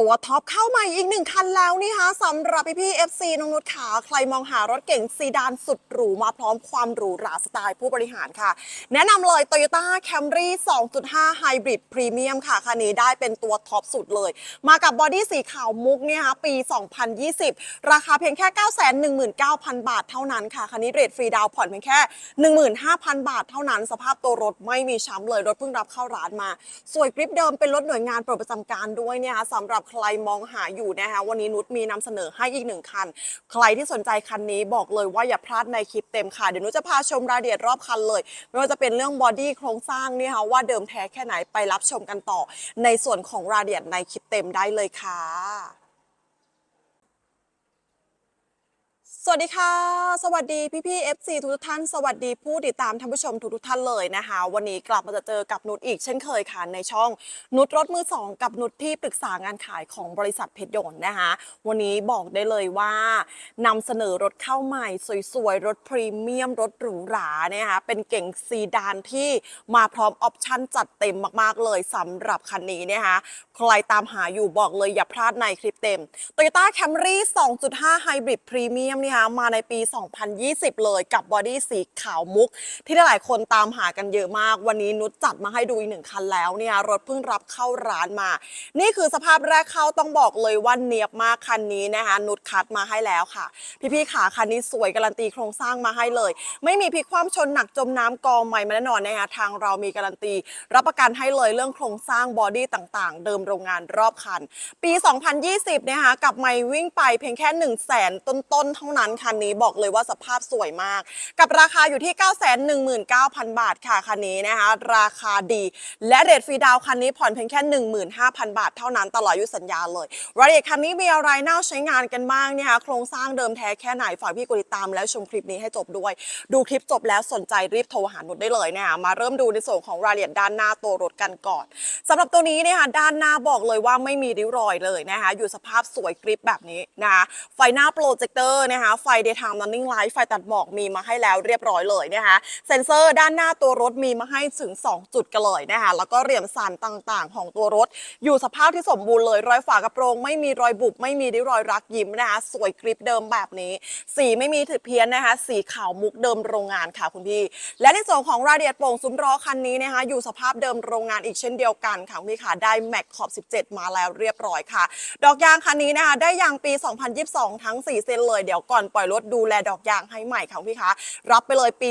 ตัวท็อปเข้าใหม่อีกหนึ่งคันแล้วนี่ฮะสำหรับพี่พี่ๆ FC น้องนุชขาใครมองหารถเก๋งซีดานสุดหรูมาพร้อมความหรูหราสไตล์ผู้บริหารค่ะ แนะนำเลย Toyota Camry 2.5 Hybrid Premium ค่ะ คันนี้ได้เป็นตัวท็อปสุดเลย มากับบอดี้สีขาวมุกเนี่ยฮะปี 2020 ราคาเพียงแค่ 919,000 บาทเท่านั้นค่ะ คันนี้เรทฟรีดาวน์ผ่อนเพียงแค่ 15,000 บาทเท่านั้น สภาพตัวรถไม่มีช้ำเลยรถเพิ่งรับเข้าร้านมา สวยกริปเดิมเป็นรถหน่วยงานโปรดประจำการด้วยเนี่ยค่ะสำหรับใครมองหาอยู่นะคะวันนี้นุชมีนำเสนอให้อีกหนึ่งคัน ใครที่สนใจคันนี้บอกเลยว่าอย่าพลาดในคลิปเต็มค่ะ เดี๋ยวนุชจะพาชมรายละเอียดรอบคันเลย ไม่ว่าจะเป็นเรื่องบอดี้โครงสร้างเนี่ยค่ะว่าเดิมแท้แค่ไหนไปรับชมกันต่อ ในส่วนของรายละเอียดในคลิปเต็มได้เลยค่ะ สวัสดีค่ะ สวัสดีพี่พี่ FC ทุกท่าน สวัสดีผู้ติดตามท่านผู้ชมทุกๆท่านเลยนะคะ วันนี้กลับมาจะเจอกับนุชอีกเช่นเคยค่ะในช่องนุชรถมือสองกับนุชที่ปรึกษางานขายของบริษัทเพชรยนต์นะคะ วันนี้บอกได้เลยว่านำเสนอรถเข้าใหม่สวยๆ รถพรีเมียม รถหรูหรานะคะเป็นเก่งซีดานที่มาพร้อมออปชั่นจัดเต็มมากๆเลยสำหรับคันนี้นะคะใครตามหาอยู่บอกเลยอย่าพลาดในคลิปเต็ม Toyota Camry 2.5 Hybrid Premium คะมาในปี 2020 เลยกับบอดี้สีขาวมุก ที่หลายคนตามหากันเยอะมาก วันนี้นุชจัดมาให้ดูอีกหนึ่งคันแล้วเนี่ยรถเพิ่งรับเข้าร้านมา นี่คือสภาพแรกเข้าต้องบอกเลยว่าเนียบมากคันนี้นะคะนุชคัดมาให้แล้วค่ะ พี่ๆขาคันนี้สวยการันตีโครงสร้างมาให้เลย ไม่มีพลิกคว่ำชนหนักจมน้ำกองใหม่มาแน่นอนนะคะทางเรามีการันตี รับประกันให้เลยเรื่องโครงสร้างบอดี้ต่างๆ เดิมโรงงานรอบคัน ปี 2020นะคะกับไม่วิ่งไปเพียงแค่ 1 0 0 0 0แสนต้นๆเท่านั้นคันนี้บอกเลยว่าสภาพสวยมาก กับราคาอยู่ที่ 919,000 บาทค่ะคันนี้นะคะราคาดี และเรทฟรีดาวคันนี้ผ่อนเพียงแค่ 15,000 บาทเท่านั้นตลอดอายุสัญญาเลยรายละเอียดคันนี้มีอะไรน่าใช้งานกันบ้างเนี่ยคะโครงสร้างเดิมแท้แค่ไหนฝากพี่กดติดตามแล้วชมคลิปนี้ให้จบด้วย ดูคลิปจบแล้วสนใจรีบโทรหานุชได้เลยนะคะมาเริ่มดูในส่วนของรายละเอียดด้านหน้าตัวรถกันก่อนสำหรับตัวนี้เนะคะด้านหน้าบอกเลยว่าไม่มีริ้วรอยเลยนะคะอยู่สภาพสวยกริปแบบนี้นะคะไฟหน้าโปรเจคเตอร์นะคะไฟ daytime running light ไฟตัดหมอกมีมาให้แล้วเรียบร้อยเลยนะคะ เซ็นเซอร์ด้านหน้าตัวรถมีมาให้ถึง 2 จุดกันเลยนะคะ แล้วก็เหลี่ยมสันต่างๆ ของตัวรถ อยู่สภาพที่สมบูรณ์เลย รอยฝากระโปรง ไม่มีรอยบุบ ไม่มีริ้วรอยรักยิ้มนะคะ สวยกริปเดิมแบบนี้ สีไม่มีถือเพี้ยนนะคะ สีขาวมุกเดิมโรงงานค่ะคุณพี่ และในส่วนของราเอียดโปร่งซุ้มล้อคันนี้นะคะ อยู่สภาพเดิมโรงงานอีกเช่นเดียวกันค่ะคุณพี่ค่ะ ได้แม็กขอบ 17 มาแล้วเรียบร้อยค่ะ ดอกยางคันนี้นะคะ ได้ยางปี 2022 ทั้ง 4เส้นเลย เดี๋ยวก่อนปล่อยรถดูแลดอกยางให้ใหม่ค่ะพี่คะรับไปเลยปี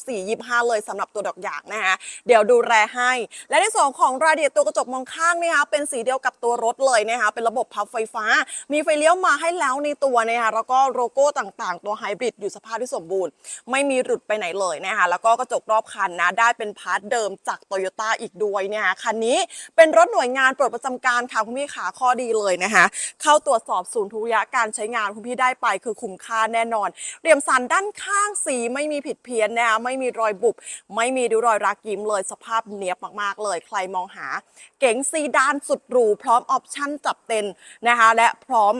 2024-25 เลยสำหรับตัวดอกยางนะคะเดี๋ยวดูแลให้ และในส่วนของรายละเอียดตัวกระจกมองข้างนะคะเป็นสีเดียวกับตัวรถเลยนะคะเป็นระบบพับไฟฟ้า มีไฟเลี้ยวมาให้แล้วในตัวนะคะแล้วก็โลโก้ต่างๆ ตัวไฮบริดอยู่สภาพที่สมบูรณ์ ไม่มีหลุดไปไหนเลยนะคะแล้วก็กระจกรอบคันนะได้เป็นพาร์ทเดิมจากโตโยต้าอีกด้วยนะคะคันนี้เป็นรถหน่วยงานโปรดประจำการค่ะคุณพี่ขาข้อดีเลยนะคะเข้าตรวจสอบศูนย์ทุรยะการใช้งานคุณพี่ได้ไปคือคุ้มค่าแน่นอนเหลี่ยมสันด้านข้างสีไม่มีผิดเพี้ยนนะไม่มีรอยบุบ ไม่มีดูรอยรักยิ้มเลยสภาพเนียบมากๆเลย ใครมองหา เก๋งซีดานสุดหรูพร้อมออปชั่นจับเต็นนะคะและพร้อม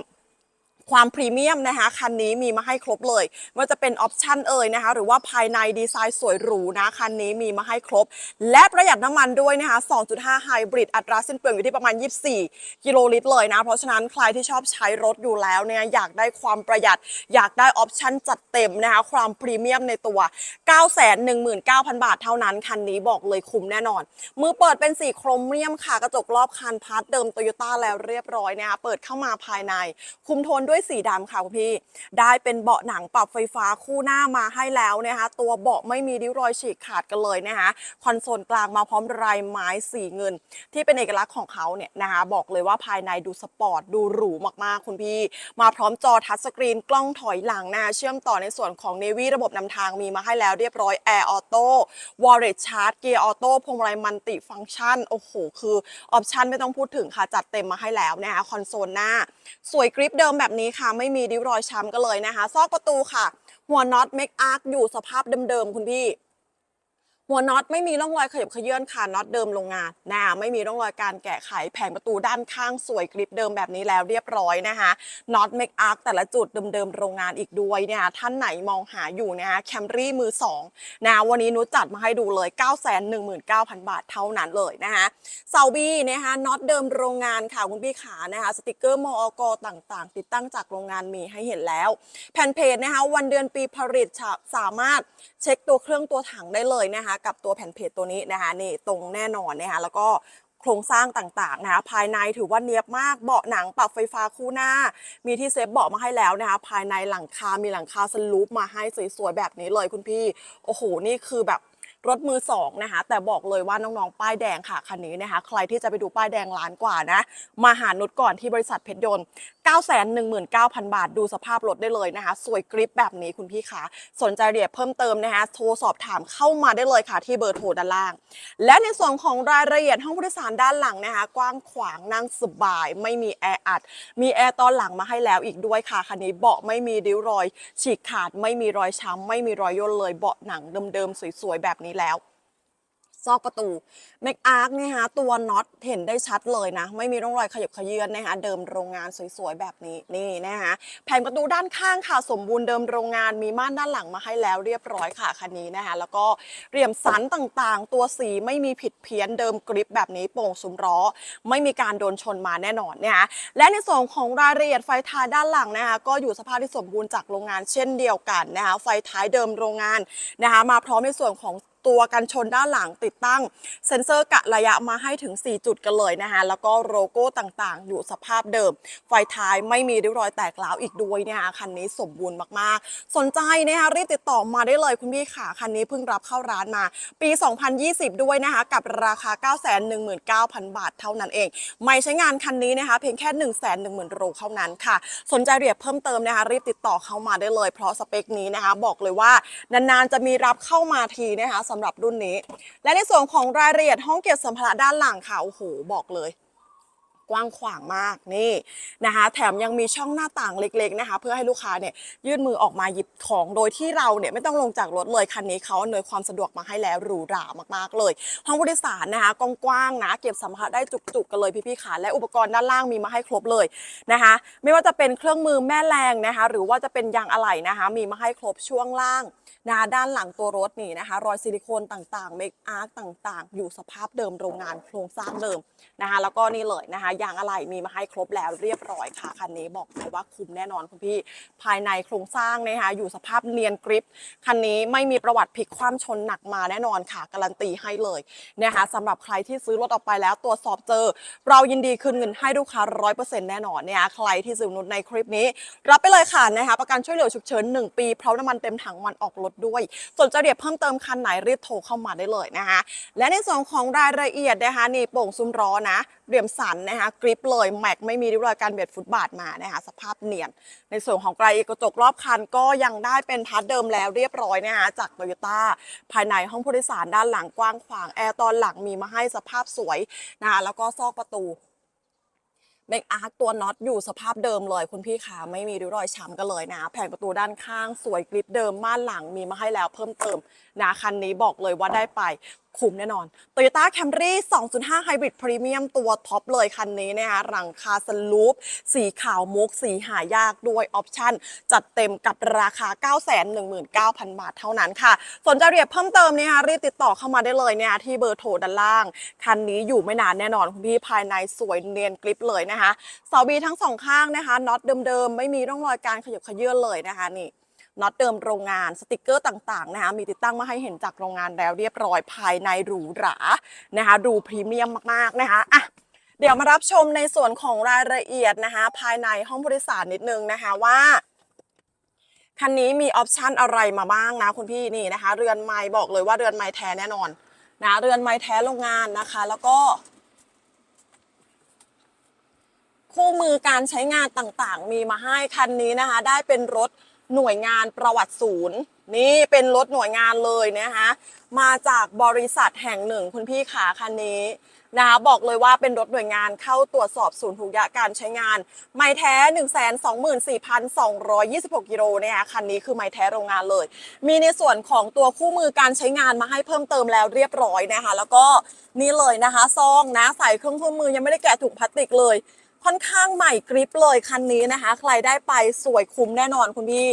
ความพรีเมียมนะคะคันนี้มีมาให้ครบเลยไม่ว่าจะเป็นออปชันเอ่ยนะคะ หรือว่าภายในดีไซน์สวยหรูนะคันนี้มีมาให้ครบ และประหยัดน้ำมันด้วยนะคะ 2.5 ไฮบริดอัตราสิ้นเปลืองอยู่ที่ประมาณ 24 กิโลลิตรเลยนะ เพราะฉะนั้นใครที่ชอบใช้รถอยู่แล้วเนี่ยอยากได้ความประหยัด อยากได้ออปชันจัดเต็มนะคะ ความพรีเมียมในตัว 919,000 บาทเท่านั้น คันนี้บอกเลยคุ้มแน่นอน มือเปิดเป็นสีโครเมียมค่ะกระจกรอบคันพาร์ทเดิมโตโยต้าแล้วเรียบร้อยนะคะเปิดเข้ามาภายใน คุมโทนด้วยสีดำค่ะคุณพี่ ได้เป็นเบาะหนังปรับไฟฟ้าคู่หน้ามาให้แล้วนะคะตัวเบาะไม่มีริ้วรอยฉีกขาดกันเลยนะคะคอนโซลกลางมาพร้อมลายไม้สีเงิน ที่เป็นเอกลักษณ์ของเขาเนี่ยนะคะบอกเลยว่าภายในดูสปอร์ตดูหรูมากๆคุณพี่ มาพร้อมจอทัชสกรีนกล้องถอยหลังนะเชื่อมต่อในส่วนของ Navy ระบบนำทางมีมาให้แล้วเรียบร้อย Air Auto Wallet Charge เกียร์ออโต้พวงมาลัยมัลติฟังก์ชันโอ้โห คือออปชันไม่ต้องพูดถึงค่ะจัดเต็มมาให้แล้วนะคะคอนโซลหน้า สวยกริปเดิมแบบนี้ค่ะไม่มีริ้วรอยช้ำกันเลยนะคะ ซอกประตูค่ะ หัวน็อตเมคอาร์คอยู่สภาพเดิมๆคุณพี่ หัวน็อตไม่มีร่องรอยขยับเขยื่อนค่ะน็อตเดิมโรงงานนะไม่มีร่องรอยการแกะไขแผงประตูด้านข้างสวยกริปเดิมแบบนี้แล้วเรียบร้อยนะคะน็อตเมคอาร์แต่ละจุดเดิมๆโรงงานอีกด้วยเนะคะท่านไหนมองหาอยู่นะคะแคมรี่มือสองนะวันนี้นุชจัดมาให้ดูเลย 9 1 9 0 0 0 บาทเท่านั้นเลยนะคะเซาบี้นะคะน็อตเดิมโรงงานค่ะคุณพี่ขานะคะสติกเกอร์มอกต่างๆ ติดตั้งจากโรงงานมีให้เห็นแล้ว แผ่นเพจนะคะวันเดือนปีผลิตสามารถเช็คตัวเครื่องตัวถังได้เลยนะคะกับตัวแผ่นเพจตัวนี้นะคะนี่ตรงแน่นอนนะคะแล้วก็โครงสร้างต่างๆนะคะภายในถือว่าเนียบมากเบาะหนังปรับไฟฟ้าคู่หน้า มีที่เซฟเบาะมาให้แล้วนะคะภายในหลังคา มีหลังคาสลูปมาให้สวยๆแบบนี้เลยคุณพี่โอ้โหนี่คือแบบรถมือสองนะคะแต่บอกเลยว่าน้องๆ ป้ายแดงค่ะคันนี้นะคะ ใครที่จะไปดูป้ายแดงล้านกว่านะ มาหานุชก่อนที่บริษัทเพชรยนต์919,000 บาท ดูสภาพรถได้เลยนะคะ สวยกริปแบบนี้คุณพี่คะสนใจเอียดเพิ่มเติมนะคะโทรสอบถามเข้ามาได้เลยค่ะที่เบอร์โทรด้านล่าง และในส่วนของรายละเอียดห้องผู้โดยสารด้านหลังนะคะ กว้างขวางนั่งสบาย ไม่มีแออัด มีแอร์ตอนหลังมาให้แล้วอีกด้วยค่ะคันนี้เบาะไม่มีริ้วรอย ฉีกขาดไม่มีรอยช้ำไม่มีรอยย่นเลยเบาะหนังเดิมๆสวยๆแบบนี้แล้ว ซอกประตูแม็กอาร์คเนี่ยฮะตัวน็อตเห็นได้ชัดเลยนะ ไม่มีร่องรอยขยับขยื่นนะคะ เดิมโรงงานสวยๆ แบบนี้นี่นะคะแผงประตูด้านข้างค่ะ สมบูรณ์เดิมโรงงานมีม่านด้านหลังมาให้แล้วเรียบร้อยค่ะคันนี้นะคะแล้วก็เหลี่ยมสันต่างๆ ตัวสีไม่มีผิดเพี้ยนเดิมกริปแบบนี้โป่งซุมล้อ ไม่มีการโดนชนมาแน่นอนนะคะและในส่วนของรายละเอียดไฟท้ายด้านหลังนะคะก็อยู่สภาพที่สมบูรณ์จากโรงงานเช่นเดียวกันนะคะไฟท้ายเดิมโรงงานนะคะมาพร้อมในส่วนของ ตัวกันชนด้านหลังติดตั้ง เซ็นเซอร์กะระยะมาให้ถึง 4 จุดกันเลยนะคะแล้วก็โลโก้ต่างๆ อยู่สภาพเดิม ไฟท้ายไม่มีริ้วรอยแตกร้าวอีกด้วยนะคะคันนี้สมบูรณ์มากๆ สนใจนะคะรีบติดต่อมาได้เลยคุณพี่ค่ะคันนี้เพิ่งรับเข้าร้านมา ปี 2020 ด้วยนะคะกับราคา 919,000 บาทเท่านั้นเอง ไม่ใช้งานคันนี้นะคะเพียงแค่ 110,000โลเท่านั้นค่ะ สนใจเอียดเพิ่มเติมนะคะรีบติดต่อเข้ามาได้เลย เพราะสเปคนี้นะคะบอกเลยว่านานๆจะมีรับเข้ามาทีนะคะสำหรับรุ่นนี้ และในส่วนของรายละเอียดห้องเก็บสัมภาระด้านหลังค่ะโอ้โหบอกเลย กว้างขวางมากนี่นะคะ แถมยังมีช่องหน้าต่างเล็กๆนะคะ เพื่อให้ลูกค้าเนี่ยยื่นมือออกมาหยิบของโดยที่เราเนี่ยไม่ต้องลงจากรถเลยคันนี้เขาอำนวยความสะดวกมาให้แล้วหรูหรามากๆเลย ห้องผู้โดยสารนะคะกว้างๆนะ เก็บสัมภาระได้จุกๆกันเลยพี่ๆขาและอุปกรณ์ด้านล่างมีมาให้ครบเลยนะคะ ไม่ว่าจะเป็นเครื่องมือแม่แรงนะคะ หรือว่าจะเป็นยางอะไหล่นะคะ มีมาให้ครบช่วงล่างนะคะด้านหลังตัวรถนี่นะคะ รอยซิลิโคนต่างๆเมคอาร์ต่างๆ อยู่สภาพเดิมโรงงานโครงสร้างเดิมนะคะ แล้วก็นี่เลยนะคะยางอะไหล่มีมาให้ครบแล้วเรียบร้อยค่ะคันนี้บอกเลยว่าคุ้มแน่นอนคุณพี่ภายในโครงสร้างนะคะอยู่สภาพเนียนกริปคันนี้ไม่มีประวัติพลิกคว่ำชนหนักมาแน่นอนค่ะการันตีให้เลยนะคะสำหรับใครที่ซื้อรถออกไปแล้วตรวจสอบเจอ เรายินดีคืนเงินให้ลูกค้าร้อยเปอร์เซ็นต์แน่นอนเนะคะใครที่ซื้อนุชในคลิปนี้ รับไปเลยค่ะนะคะประกันช่วยเหลือฉุกเฉิน1 ปีเพราะน้ำมันเต็มถังวันออกรถด้วยส่วนจะเรียดเพิ่มเติมคันไหนรีบโทรเข้ามาได้เลยนะคะและในส่วนของรายละเอียดนะคะนี่โป่งซุ้มล้อนะ เหลี่ยมสันนะคะกริปเลยแม็กไม่มีริ้วรอยการเบียดฟุตบาทมานะคะสภาพเนียน ในส่วนของไกลกระจกรอบคันก็ยังได้เป็นพาร์ทเดิมแล้วเรียบร้อยนะคะจากโตโยต้าภายในห้องผู้โดยสารด้านหลังกว้างขวางแอร์ตอนหลังมีมาให้สภาพสวยนะคะแล้วก็ซอกประตูเบรกอาร์คตัวน็อตอยู่สภาพเดิมเลย คุณพี่ขาไม่มีริ้วรอยช้ำกันเลยนะ แผงประตูด้านข้างสวยกริปเดิมม่านหลังมีมาให้แล้วเพิ่มเติมนะคันนี้บอกเลยว่าได้ไปคุ้มแน่นอน Toyota Camry 2.5 Hybrid Premium ตัวท็อปเลยคันนี้นะคะหลังคาสลูป สีขาวมุก สีหายากด้วยออปชั่น จัดเต็มกับราคา 919,000 บาทเท่านั้นค่ะ สนใจเอียดเพิ่มเติมนะคะรีบติดต่อเข้ามาได้เลยเนี่ยที่เบอร์โทรด้านล่าง คันนี้อยู่ไม่นานแน่นอนคุณพี่ภายในสวยเนียนกริปเลยนะคะเสาบีทั้งสองข้างนะคะน็อตเดิมๆ ไม่มีร่องรอยการขยับขยื่นเลยนะคะนี่ น็อตเดิมโรงงานสติกเกอร์ต่างๆนะคะมีติดตั้งมาให้เห็นจากโรงงานแล้วเรียบร้อยภายในหรูหรานะคะดูพรีเมียมมากๆนะคะอะเดี๋ยวมารับชมในส่วนของรายละเอียดนะคะภายในห้องผู้โดยสารนิดนึงนะคะว่าคันนี้มีออปชันอะไรมาบ้างนะคุณพี่นี่นะคะ เรือนไม้บอกเลยว่าเรือนไม้แท้แน่นอนนะเรือนไม้แท้โรงงานนะคะ แล้วก็ คู่มือการใช้งานต่างๆ มีมาให้คันนี้นะคะ ได้เป็นรถ หน่วยงานประวัติศูนย์ นี่เป็นรถหน่วยงานเลยนะคะมาจากบริษัทแห่งหนึ่งคุณพี่ขาคันนี้นะคะบอกเลยว่าเป็นรถหน่วยงานเข้าตรวจสอบศูนย์ทุกยะการใช้งาน ไม่แท้ 124,226กิโลนะคะคันนี้คือไม่แท้โรงงานเลย มีในส่วนของตัวคู่มือการใช้งานมาให้เพิ่มเติมแล้วเรียบร้อยนะคะแล้วก็นี่เลยนะคะซองนะใส่เครื่องครื่มือยังไม่ได้แกะถุงพลาสติกเลย ค่อนข้างใหม่กริปเลยคันนี้นะคะ ใครได้ไปสวยคุ้มแน่นอนคุณพี่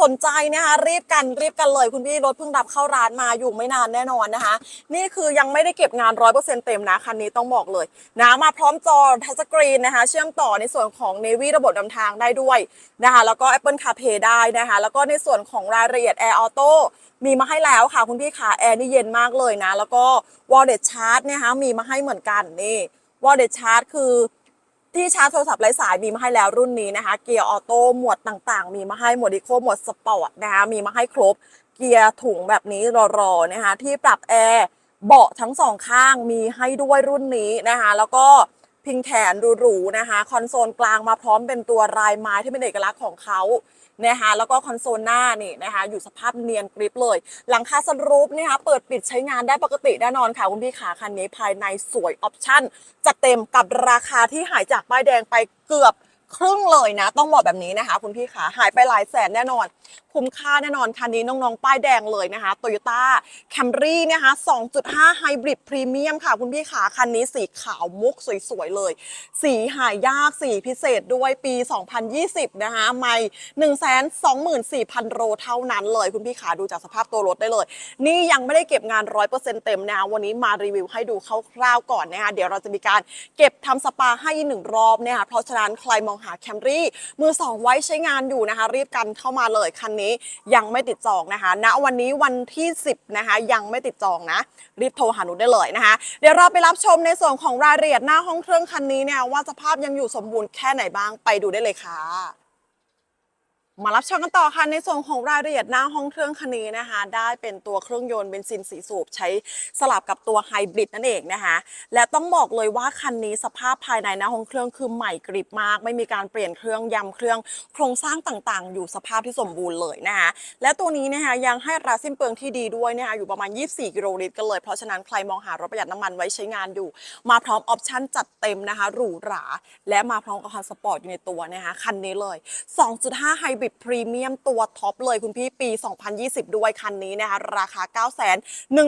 สนใจนะคะรีบกันรีบกันเลยคุณพี่รถเพิ่งรับเข้าร้านมาอยู่ไม่นานแน่นอนนะคะ นี่คือยังไม่ได้เก็บงานร้อยเปอร์เซ็นต์เต็มนะคันนี้ต้องบอกเลยนะมาพร้อมจอทัชสกรีนนะคะเชื่อมต่อในส่วนของ Navy ระบบนำทางได้ด้วยนะคะแล้วก็ Apple CarPlay ได้นะคะแล้วก็ในส่วนของรายละเอียด Air Auto มีมาให้แล้วค่ะคุณพี่ขาแอร์นี่เย็นมากเลยนะ แล้วก็ Wallet Charge นะคะมีมาให้เหมือนกันนี่ Wallet Charge คือ ที่ชาร์จโทรศัพท์ไร้สายมีมาให้แล้วรุ่นนี้นะคะ เกียร์ออโต้หมวดต่างๆ มีมาให้หมวดอีโคหมวดสปอร์ตนะคะมีมาให้ครบ เกียร์ถุงแบบนี้รอๆนะคะที่ปรับแอร์เบาะทั้งสองข้างมีให้ด้วยรุ่นนี้นะคะ แล้วก็พิงแขนหรูๆนะคะ คอนโซลกลางมาพร้อมเป็นตัวลายไม้ที่เป็นเอกลักษณ์ของเขา นะคะแล้วก็คอนโซลหน้านี่นะคะอยู่สภาพเนียนกริบเลย หลังคาสรูปนะคะเปิดปิดใช้งานได้ปกติแน่นอนค่ะคุณพี่ขาคันนี้ภายในสวยออปชั่นจัดเต็มกับราคาที่หายจากป้ายแดงไปเกือบ ครึ่งเลยนะ ต้องบอกแบบนี้นะคะคุณพี่ขาหายไปหลายแสนแน่นอน คุ้มค่าแน่นอนคันนี้น้องๆ ป้ายแดงเลยนะคะ Toyota Camry นะคะ 2.5 Hybrid Premium ค่ะ คุณพี่ขาคันนี้สีขาวมุกสวยๆเลย สีหายากสีพิเศษด้วยปี 2020 นะคะไม่124,000โลเท่านั้นเลย คุณพี่ขาดูจากสภาพตัวรถได้เลย นี่ยังไม่ได้เก็บงาน 100%เต็มนะวันนี้มารีวิวให้ดูคร่าวๆก่อนนะคะเดี๋ยวเราจะมีการเก็บทำสปาให้อีกหนึ่งรอบนะคะเพราะฉะนั้นใครมองหาแคมรี่มือสองไว้ใช้งานอยู่นะคะ รีบกันเข้ามาเลยคันนี้ยังไม่ติดจองนะคะ ณวันนี้วันที่ 10 นะคะ ยังไม่ติดจองนะ รีบโทรหาหนูได้เลยนะคะ เดี๋ยวเราไปรับชมในส่วนของรายละเอียดหน้าห้องเครื่องคันนี้เนี่ยว่าสภาพยังอยู่สมบูรณ์แค่ไหนบ้างไปดูได้เลยค่ะ มารับชมกันต่อค่ะในส่วนของรายละเอียดหน้าห้องเครื่องคันนี้นะคะ ได้เป็นตัวเครื่องยนต์เบนซินสีสูบ ใช้สลับกับตัวไฮบริดนั่นเองนะคะ และต้องบอกเลยว่าคันนี้สภาพภายในหน้าห้องเครื่องคือใหม่กริบมาก ไม่มีการเปลี่ยนเครื่องยำเครื่องโครงสร้างต่างๆ อยู่สภาพที่สมบูรณ์เลยนะคะและตัวนี้นะคะยังให้ราสิ้นเปลืองที่ดีด้วยนะคะอยู่ประมาณ 24 กิโลลิตรกันเลย เพราะฉะนั้นใครมองหารถประหยัดน้ำมันไว้ใช้งานอยู่ มาพร้อมออปชั่นจัดเต็มนะคะหรูหราและมาพร้อมกับคันสปอร์ตอยู่ในตัวนะคะคันนี้เลย 2.5ไฮบริดพรีเมียมตัวท็อปเลยคุณพี่ปี 2020 ด้วยคันนี้นะคะราคา 9 1 9 0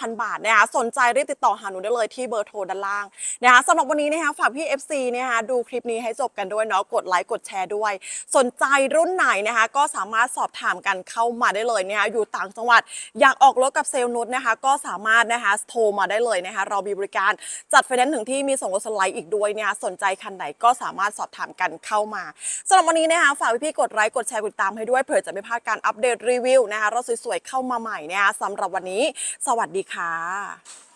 0 0 บาทนะคะสนใจรีบติดต่อหาหนูได้เลยที่เบอร์โทรด้านล่างนะคะสำหรับวันนี้นะคะฝากพี่ FC นะคะดูคลิปนี้ให้จบกันด้วยเนาะกดไลค์กดแชร์ด้วย สนใจรุ่นไหนนะคะก็สามารถสอบถามกันเข้ามาได้เลยนะคะอยู่ต่างจังหวัด อยากออกรถกับเซลล์นุชนะคะก็สามารถนะคะโทรมาได้เลยนะคะเรามีบริการจัดไฟแนนซ์ถึงที่มีส่งรถสไลด์อีกด้วยนะคะสนใจคันไหนก็สามารถสอบถามกันเข้ามาสำหรับวันนี้นะคะฝากพี่ๆกดไลค์กดแชร์กดติดตามให้ด้วยเผื่อจะไม่พลาดการอัปเดตรีวิวนะคะรถสวยๆเข้ามาใหม่นะคะสำหรับวันนี้ สวัสดีค่ะ